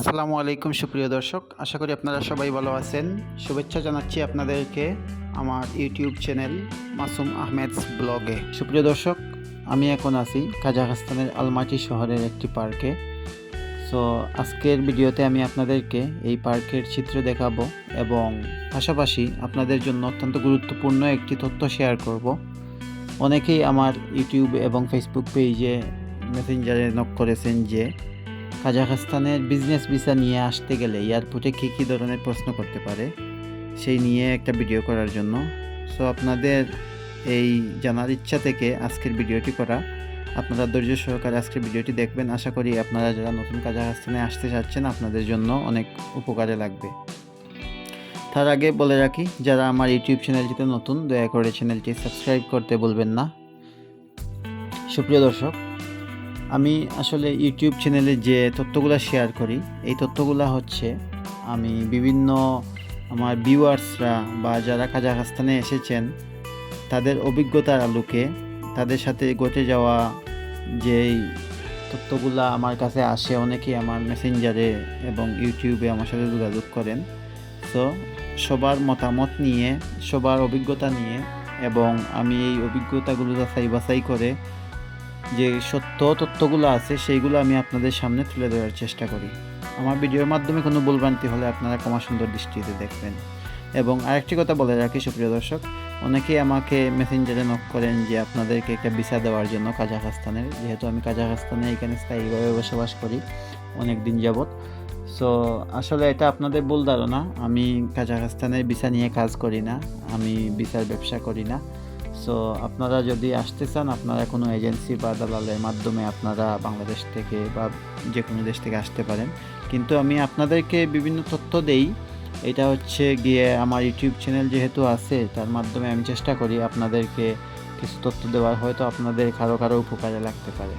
আসসালামু আলাইকুম, সুপ্রিয় দর্শক। আশা করি আপনারা সবাই ভালো আছেন। শুভেচ্ছা জানাচ্ছি আপনাদেরকে আমার ইউটিউব চ্যানেল মাসুম আহমেদস ব্লগে। সুপ্রিয় দর্শক, আমি এখন আছি কাজাখস্তানের আলমাটি শহরের একটি পার্কে। সো আজকের ভিডিওতে আমি আপনাদেরকে এই পার্কের চিত্র দেখাবো এবং পাশাপাশি আপনাদের জন্য অত্যন্ত গুরুত্বপূর্ণ একটি তথ্য শেয়ার করব। অনেকেই আমার ইউটিউব এবং ফেসবুক পেজে মেসেঞ্জারে নক করেছেন যে কাজাখস্তানের বিজনেস ভিসা নিয়ে আসতে গেলে এয়ারপোর্টে কী কী ধরনের প্রশ্ন করতে পারে, সেই নিয়ে একটা ভিডিও করার জন্য। সো আপনাদের এই জানার ইচ্ছা থেকে আজকের ভিডিওটি করা। আপনারা ধৈর্য সহকারে আজকের ভিডিওটি দেখবেন। আশা করি আপনারা যারা নতুন কাজাখস্তানে আসতে চাচ্ছেন, আপনাদের জন্য অনেক উপকারে লাগবে। তার আগে বলে রাখি, যারা আমার ইউটিউব চ্যানেলটিতে নতুন, দয়া করে চ্যানেলটি সাবস্ক্রাইব করতে বলবেন না। সুপ্রিয় দর্শক আমি আসলে ইউটিউব চ্যানেলে যে তথ্যগুলো শেয়ার করি, এই তথ্যগুলো হচ্ছে আমি বিভিন্ন আমার ভিউয়ার্সরা বা যারা কাজাখস্তানে এসেছেন, তাদের অভিজ্ঞতার আলোকে তাদের সাথে ঘটে যাওয়া যেই তথ্যগুলো আমার কাছে আসে, অনেকেই আমার মেসেঞ্জারে এবং ইউটিউবে আমার সাথে যোগাযোগ করেন। তো সবার মতামত নিয়ে, সবার অভিজ্ঞতা নিয়ে এবং আমি এই অভিজ্ঞতাগুলো যাচাই বাছাই করে যে সত্য তথ্যগুলো আছে, সেইগুলো আমি আপনাদের সামনে তুলে ধরার চেষ্টা করি। আমার ভিডিওর মাধ্যমে কোনো ভুলভ্রান্তি হলে আপনারা ক্ষমা সুন্দর দৃষ্টিতে দেখবেন। এবং আরেকটি কথা বলে রাখি, সুপ্রিয় দর্শক, অনেকেই আমাকে মেসেঞ্জারে নক করেন যে আপনাদেরকে একটা ভিসা দেওয়ার জন্য কাজাখস্তানের। যেহেতু আমি কাজাখস্তানে এখানে স্থায়ীভাবে বসবাস করি অনেক দিন যাবৎ। সো আসলে এটা আপনাদের ভুল ধারণা। আমি কাজাখস্তানের ভিসা নিয়ে কাজ করি না। আমি ভিসার ব্যবসা করি না। সো আপনারা যদি আসতে চান, আপনারা কোনো এজেন্সি বা দালালের মাধ্যমে আপনারা বাংলাদেশ থেকে বা যে কোনো দেশ থেকে আসতে পারেন। কিন্তু আমি আপনাদেরকে বিভিন্ন তথ্য দেই। এটা হচ্ছে গিয়ে আমার ইউটিউব চ্যানেল যেহেতু আছে, তার মাধ্যমে আমি চেষ্টা করি আপনাদেরকে কিছু তথ্য দেওয়ার। হয়তো আপনাদের কারও কারও উপকারে লাগতে পারে।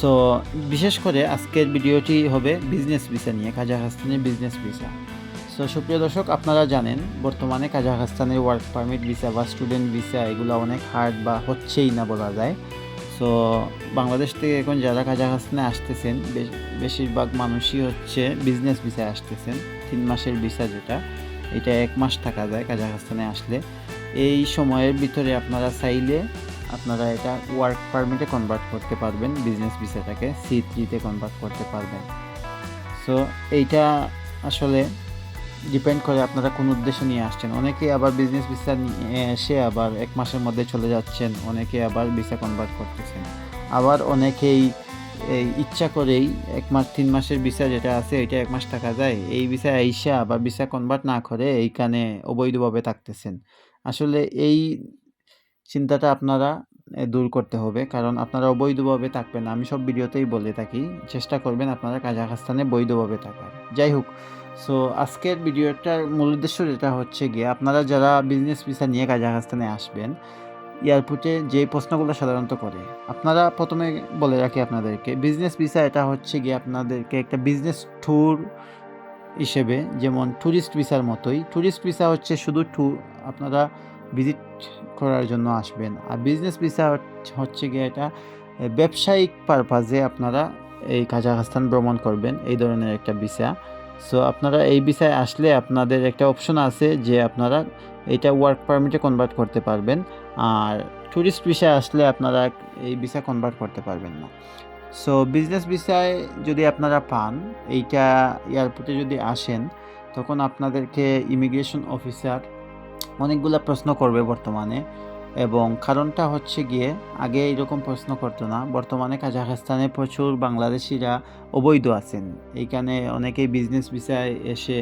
সো বিশেষ করে আজকের ভিডিওটি হবে বিজনেস ভিসা নিয়ে কাজাখস্তানের বিজনেস ভিসা। সো সুপ্রিয় দর্শক, আপনারা জানেন, বর্তমানে কাজাখস্তানের ওয়ার্ক পারমিট ভিসা বা স্টুডেন্ট ভিসা এগুলো অনেক হার্ড বা হচ্ছেই না বলা যায়। সো বাংলাদেশ থেকে এখন যারা কাজাখস্তানে আসতেছেন, বেশ- বেশিরভাগ মানুষই হচ্ছে বিজনেস ভিসায় আসতেছেন, তিন মাসের ভিসা যেটা, এটা এক মাস থাকা যায় কাজাখস্তানে আসলে। এই সময়ের ভিতরে আপনারা চাইলে আপনারা এটা ওয়ার্ক পারমিটে কনভার্ট করতে পারবেন বিজনেস ভিসাটাকে সি থ্রিতে কনভার্ট করতে পারবেন। সো এইটা আসলে ডিপেন্ড করে আপনারা কোন উদ্দেশ্য নিয়ে আসছেন। অনেকে আবার বিজনেস ভিসা নিয়ে এসে আবার এক মাসের মধ্যে চলে যাচ্ছেন, অনেকে আবার ভিসা কনভার্ট করতেছেন। আবার অনেকেই ইচ্ছা করেই এক মাস, তিন মাসের ভিসা যেটা আছে, এটা এক মাস থাকা যায়। এই ভিসা আইসা আবার ভিসা কনভার্ট না করে এইখানে অবৈধভাবে থাকতেছেন। আসলে এই চিন্তাটা আপনারা দূর করতে হবে। কারণ আপনারা অবৈধভাবে থাকবেন। আমি সব ভিডিওতেই বলে থাকি, চেষ্টা করবেন আপনারা কাজাখস্তানে বৈধভাবে থাকার। যাই হোক সো আজকের ভিডিওটার মূল উদ্দেশ্য যেটা হচ্ছে গিয়ে, আপনারা যারা বিজনেস ভিসা নিয়ে কাজাখস্তানে আসবেন এয়ারপোর্টে যে প্রশ্নগুলো সাধারণত করে, আপনারা প্রথমে বলে রাখি আপনাদেরকে বিজনেস ভিসা এটা হচ্ছে গিয়ে আপনাদেরকে একটা বিজনেস ট্যুর হিসেবে, যেমন ট্যুরিস্ট ভিসার মতোই। ট্যুরিস্ট ভিসা হচ্ছে শুধু ট্যুর আপনারা ভিজিট করার জন্য আসবেন। আর বিজনেস ভিসা হচ্ছে গিয়ে এটা ব্যবসায়িক পারপাজে আপনারা এই কাজাখস্তান ভ্রমণ করবেন, এই ধরনের একটা ভিসা সো আপনারা এই বিষয়ে আসলে আপনাদের একটা অপশন আছে যে আপনারা এটা ওয়ার্ক পারমিটে কনভার্ট করতে পারবেন। আর ট্যুরিস্ট ভিসায় আসলে আপনারা এই ভিসা কনভার্ট করতে পারবেন না। সো বিজনেস ভিসায় যদি আপনারা পান, এইটা এয়ারপোর্টে যদি আসেন, তখন আপনাদেরকে ইমিগ্রেশন অফিসার অনেকগুলো প্রশ্ন করবে বর্তমানে। এবং কারণটা হচ্ছে গিয়ে, আগে এরকম প্রশ্ন করতো না। বর্তমানে কাজাখস্তানে প্রচুর বাংলাদেশিরা অবৈধ আছেন। এইখানে অনেকেই বিজনেস ভিসায় এসে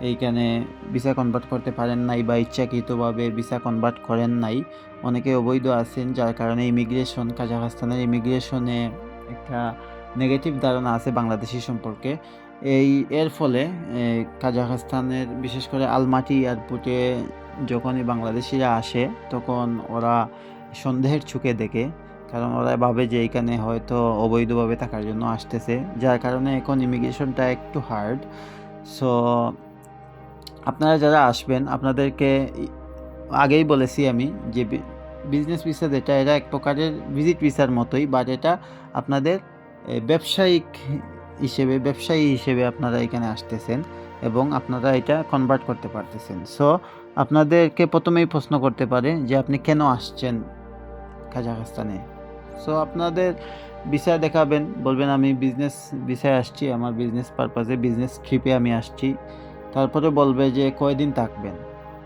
এইখানে ভিসা কনভার্ট করতে পারেন নাই বা ইচ্ছাকৃতভাবে ভিসা কনভার্ট করেন নাই। অনেকে অবৈধ আছেন, যার কারণে ইমিগ্রেশন কাজাখস্তানের ইমিগ্রেশনে একটা নেগেটিভ ধারণা আছে বাংলাদেশি সম্পর্কে। এই এর ফলে কাজাখস্তানের বিশেষ করে আলমাটি এয়ারপোর্টে যখনই বাংলাদেশিরা আসে, তখন ওরা সন্দেহের চোখে দেখে। কারণ ওরা ভাবে যে এখানে হয়তো অবৈধভাবে থাকার জন্য আসতেছে। যার কারণে এখন ইমিগ্রেশনটা একটু হার্ড সো আপনারা যারা আসবেন, আপনাদেরকে আগেই বলেছি আমি যে বিজনেস ভিসা যেটা, এটা এক প্রকারের ভিজিট ভিসার মতোই। বাট এটা আপনাদের ব্যবসায়িক হিসেবে, ব্যবসায়ী হিসেবে আপনারা এখানে আসতেছেন এবং আপনারা এটা কনভার্ট করতে পারতেছেন। সো আপনাদেরকে প্রথমেই প্রশ্ন করতে পারে যে আপনি কেন আসছেন কাজাখস্তানে? সো আপনাদের ভিসা দেখাবেন, বলবেন আমি বিজনেস ভিসায় আসছি, আমার বিজনেস পারপাসে বিজনেস ট্রিপে আমি আসছি। তারপরে বলবে যে কয়দিন থাকবেন?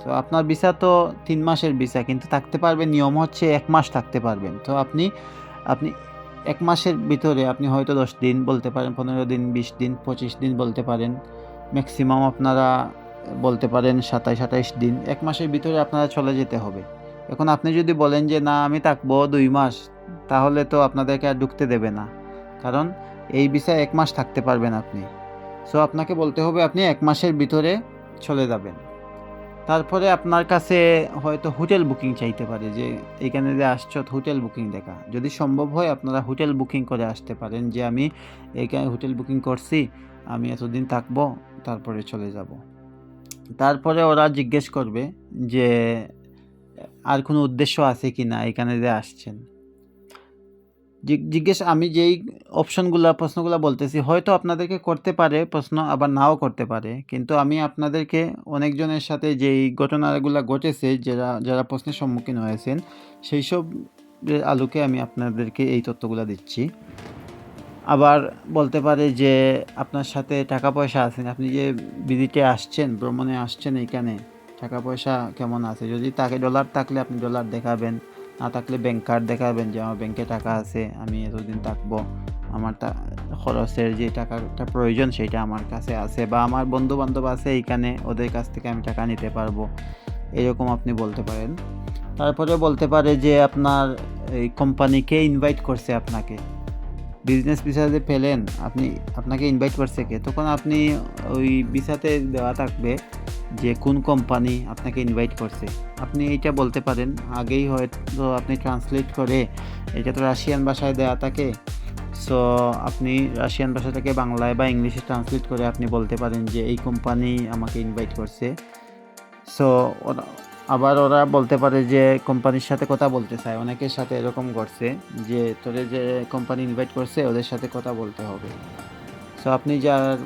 তো আপনার ভিসা তো তিন মাসের ভিসা কিন্তু থাকতে পারবেন, নিয়ম হচ্ছে এক মাস থাকতে পারবেন। তো আপনি আপনি এক মাসের ভিতরে আপনি হয়তো দশ দিন বলতে পারেন, পনেরো দিন, বিশ দিন, পঁচিশ দিন বলতে পারেন। ম্যাক্সিমাম আপনারা বলতে পারেন সাতাইশ, আঠাইশ দিন। এক মাসের ভিতরে আপনারা চলে যেতে হবে। এখন আপনি যদি বলেন যে, না, আমি থাকব দুই মাস তাহলে তো আপনাদেরকে আর ঢুকতে দেবে না। কারণ এই বিষয়ে এক মাস থাকতে পারবেন আপনি। সো আপনাকে বলতে হবে আপনি এক মাসের ভিতরে চলে যাবেন। তারপরে আপনার কাছে হয়তো হোটেল বুকিং চাইতে পারে যে এখানে যে আসছ, হোটেল বুকিং দেখা। যদি সম্ভব হয়, আপনারা হোটেল বুকিং করে আসতে পারেন যে, আমি এখানে হোটেল বুকিং করছি, আমি এতদিন থাকব, তারপরে চলে যাব। তারপরে ওরা জিজ্ঞেস করবে যে, আর কোনো উদ্দেশ্য আছে কি না? এখানে যে আসছেন। জিজ্ঞেস আমি যেই অপশনগুলো প্রশ্নগুলো বলতেছি, হয়তো আপনাদেরকে করতে পারে, প্রশ্ন আবার নাও করতে পারে। কিন্তু আমি আপনাদেরকে অনেকজনের সাথে যেই ঘটনাগুলো ঘটেছে, যারা যারা প্রশ্নের সম্মুখীন হয়েছেন সেই সব আলোকে আমি আপনাদেরকে এই তথ্যগুলো দিচ্ছি। আবার বলতে পারে যে, আপনার সাথে টাকা পয়সা আছে, আপনি যে ভিজিটে আসছেন, ভ্রমণে আসছেন এইখানে, টাকা পয়সা কেমন আছে? যদি তাকে ডলার থাকলে আপনি ডলার দেখাবেন। না থাকলে ব্যাংক কার্ড দেখাবেন যে আমার ব্যাংকে টাকা আছে, আমি এতদিন থাকব। আমার খরচের যে টাকাটা প্রয়োজন সেটা আমার কাছে আছে বা আমার বন্ধু বান্ধব আছে এইখানে, ওদের কাছ থেকে আমি টাকা নিতে পারব। এরকম আপনি বলতে পারেন। তারপরে বলতে পারে যে আপনার এই কোম্পানিকে ইনভাইট করছে আপনাকে। বিজনেস ভিসা যে পেলেন, আপনি আপনাকে ইনভাইট করছে কে? তখন আপনি ওই ভিসাতে দেওয়া থাকবে। যে কোন কোম্পানি আপনাকে ইনভাইট করছে। আপনি এইটা বলতে পারেন, আগেই হয়তো আপনি ট্রান্সলেট করে এটা তো রাশিয়ান ভাষায় দেওয়া থাকে সো আপনি রাশিয়ান ভাষাটাকে বাংলায় বা ইংলিশে ট্রান্সলেট করে আপনি বলতে পারেন যে এই কোম্পানি আমাকে ইনভাইট করছে। সো ওরা, আবার ওরা বলতে পারে যে কোম্পানির সাথে কথা বলতে চায়, অনেকের সাথে এরকম করছে যে তোরে যে কোম্পানি ইনভাইট করছে, ওদের সাথে কথা বলতে হবে। সো আপনি যার,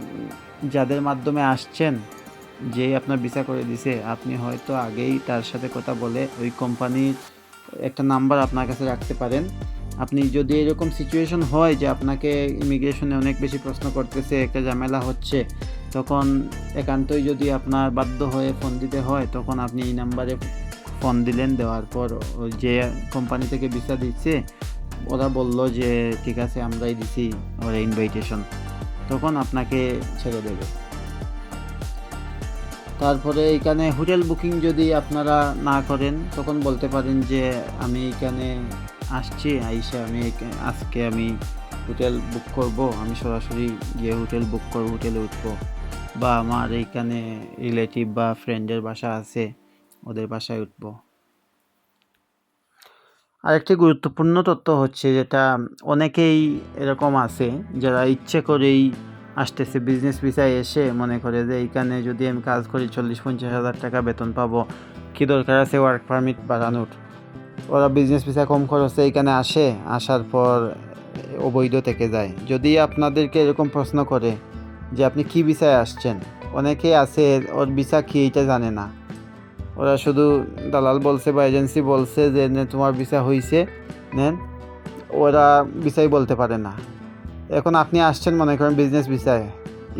যাদের মাধ্যমে আসছেন যেই আপনার ভিসা করে দিছে, আপনি হয়তো আগেই তার সাথে কথা বলে ওই কোম্পানির একটা নাম্বার আপনার কাছে রাখতে পারেন। আপনি যদি এরকম সিচুয়েশন হয় যে আপনাকে ইমিগ্রেশনে অনেক বেশি প্রশ্ন করতেছে, একটা ঝামেলা হচ্ছে, তখন একান্তই যদি আপনার বাধ্য হয়ে ফোন দিতে হয়, তখন আপনি এই নাম্বারে ফোন দিলেন, দেওয়ার পর যে কোম্পানি থেকে ভিসা দিচ্ছে, ওরা বলল যে, ঠিক আছে, আমরাই দিছি ওরা ইনভাইটেশন তখন আপনাকে ছেড়ে দেবে। তারপরে এখানে হোটেল বুকিং যদি আপনারা না করেন, তখন বলতে পারেন যে আমি এখানে আসছি, আইসা আমি আজকে আমি হোটেল বুক করব, আমি সরাসরি গিয়ে হোটেল বুক করব, হোটেলে উঠবো। বা আমার এইখানে রিলেটিভ বা ফ্রেন্ডের বাসা আছে, ওদের বাসায় উঠবো। আরেকটি গুরুত্বপূর্ণ তথ্য হচ্ছে যেটা অনেকেই এরকম আছে, যারা ইচ্ছে করেই আসতেছে বিজনেস ভিসায় এসে মনে করে যে এইখানে যদি আমি কাজ করি চল্লিশ, পঞ্চাশ হাজার টাকা বেতন পাবো, কী দরকার আছে ওয়ার্ক পারমিট বাড়ানোর? ওরা বিজনেস ভিসা কম খরচে এইখানে আসে, আসার পর অবৈধ থেকে যায়। যদি আপনাদেরকে এরকম প্রশ্ন করে যে আপনি কি ভিসায় আসছেন, অনেকেই আছে, ওর ভিসা কী এইটা জানে না। ওরা শুধু দালাল বলছে বা এজেন্সি বলছে যে তোমার ভিসা হয়েছে নেন। ওরা ভিসাই বলতে পারে না। এখন আপনি আসছেন মনে করেন বিজনেস ভিসায়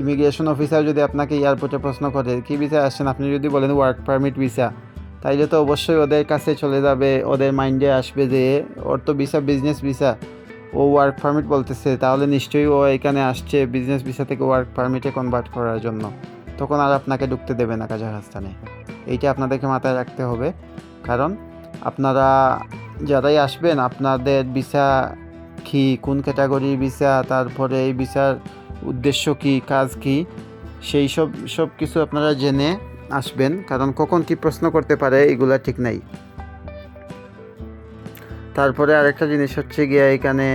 ইমিগ্রেশন অফিসার যদি আপনাকে এয়ারপোর্টে প্রশ্ন করে, কি ভিসায় আসছেন? আপনি যদি বলেন ওয়ার্ক পারমিট ভিসা তাইলে তো অবশ্যই ওদের কাছে চলে যাবে, ওদের মাইন্ডে আসবে যে, ওর তো ভিসা বিজনেস ভিসা ও ওয়ার্ক পারমিট বলতেছে। তাহলে নিশ্চয়ই ও এখানে আসছে বিজনেস ভিসা থেকে ওয়ার্ক পারমিটে কনভার্ট করার জন্য। তখন আর আপনাকে ঢুকতে দেবে না কাজাখস্তানে। এইটা আপনাদেরকে মাথায় রাখতে হবে। কারণ আপনারা যারাই আসবেন, আপনাদের ভিসা কি, কোন ক্যাটাগরির ভিসা, তারপরে এই ভিসার উদ্দেশ্য কি, কাজ কি, সেই সব সব কিছু আপনারা জেনে আসবেন, কারণ কখন কি প্রশ্ন করতে পারে, এগুলা ঠিক নাই। তারপরে আরেকটা জিনিস হচ্ছে গিয়ে, এখানে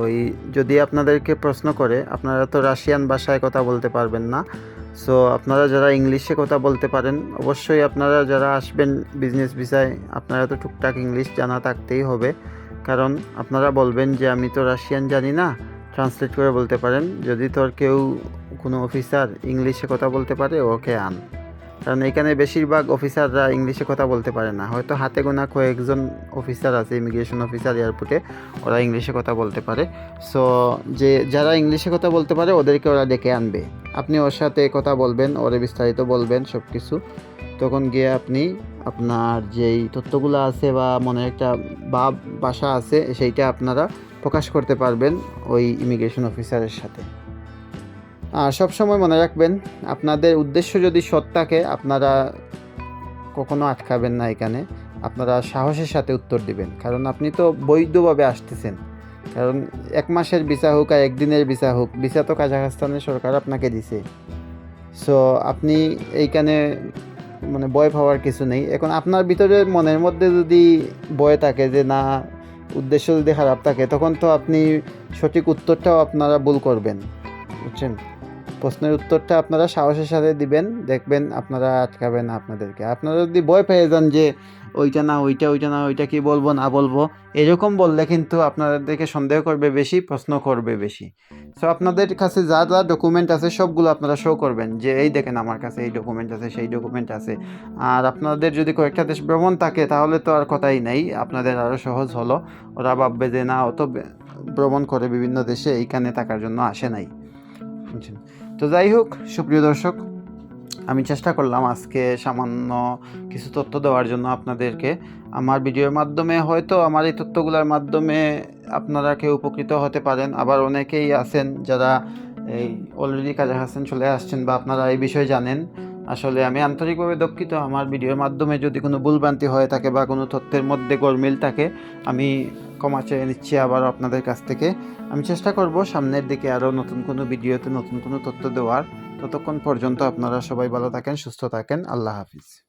ওই যদি আপনাদেরকে প্রশ্ন করে, আপনারা তো রাশিয়ান ভাষায় কথা বলতে পারবেন না, সো আপনারা যারা ইংলিশে কথা বলতে পারেন, অবশ্যই আপনারা যারা আসবেন বিজনেস ভিসায় আপনারা তো টুকটাক ইংলিশ জানা থাকতেই হবে। কারণ আপনারা বলবেন যে আমি তো রাশিয়ান জানি না ট্রান্সলেট করে বলতে পারেন। যদি তোর কেউ কোনো অফিসার ইংলিশে কথা বলতে পারে, ওকে আন। কারণ এখানে বেশিরভাগ অফিসাররা ইংলিশে কথা বলতে পারে না। হয়তো হাতে গোনা কয়েকজন অফিসার আছে ইমিগ্রেশন অফিসার এয়ারপোর্টে ওরা ইংলিশে কথা বলতে পারে। সো যে, যারা ইংলিশে কথা বলতে পারে, ওদেরকে ওরা ডেকে আনবে। আপনি ওর সাথে কথা বলবেন, ওরে বিস্তারিত বলবেন সব কিছু তখন গিয়ে আপনি আপনার যেই তথ্যগুলো আছে বা মনে একটা ভাব বাসা আছে, সেইটা আপনারা প্রকাশ করতে পারবেন ওই ইমিগ্রেশন অফিসারের সাথে। আর সবসময় মনে রাখবেন, আপনাদের উদ্দেশ্য যদি সৎ থাকে, আপনারা কখনো আটকাবেন না এখানে। আপনারা সাহসের সাথে উত্তর দিবেন। কারণ আপনি তো বৈধভাবে আসতেছেন। কারণ এক মাসের ভিসা হোক আর একদিনের ভিসা হোক, ভিসা তো কাজাখস্তানের সরকার আপনাকে দিছে। সো আপনি এইখানে মানে ভয় পাওয়ার কিছু নেই। এখন আপনার ভিতরে মনের মধ্যে যদি ভয় থাকে যে না, উদ্দেশ্য যদি খারাপ থাকে, তখন তো আপনি সঠিক উত্তরটাও আপনারা ভুল করবেন। বুঝছেন? প্রশ্নের উত্তরটা আপনারা সাহসের সাথে দিবেন, দেখবেন আপনারা আটকাবেন আপনাদেরকে। আপনারা যদি ভয় পেয়ে যান যে ওইটা না, ওইটা ওইটা না, ওইটা কি বলব, না বলব, এরকম বললে কিন্তু আপনাদেরকে সন্দেহ করবে বেশি, প্রশ্ন করবে বেশি। সো আপনাদের কাছে যা যা ডকুমেন্ট আছে সবগুলো আপনারা শো করবেন যে, এই দেখেন আমার কাছে এই ডকুমেন্ট আছে, সেই ডকুমেন্ট আছে। আর আপনাদের যদি কয়েকটা দেশ ভ্রমণ থাকে, তাহলে তো আর কথাই নাই, আপনাদের আরও সহজ হলো। ওরা ভাববে যে, না, অত ভ্রমণ করে বিভিন্ন দেশে এইখানে থাকার জন্য আসে নাই। বুঝছেন তো যাই হোক, সুপ্রিয় দর্শক, আমি চেষ্টা করলাম আজকে সামান্য কিছু তথ্য দেওয়ার জন্য আপনাদেরকে। আমার ভিডিওর মাধ্যমে হয়তো আমার এই তথ্যগুলোর মাধ্যমে আপনারা কেউ উপকৃত হতে পারেন। আবার অনেকেই আছেন যারা এই অলরেডি কাজাখাস্তান চলে আসছেন বা আপনারা এই বিষয়ে জানেন। আসলে আমি আন্তরিকভাবে দুঃখিত। আমার ভিডিওর মাধ্যমে যদি কোনো ভুলভ্রান্তি হয়ে থাকে বা কোনো তথ্যের মধ্যে গোলমিল থাকে, আমি ক্ষমা চেয়ে নিচ্ছি আবার আপনাদের কাছ থেকে। আমি চেষ্টা করব সামনের দিকে আরও নতুন কোনো ভিডিওতে নতুন কোনো তথ্য দেওয়ার। ততক্ষণ পর্যন্ত আপনারা সবাই ভালো থাকেন, সুস্থ থাকেন। আল্লাহ হাফিজ।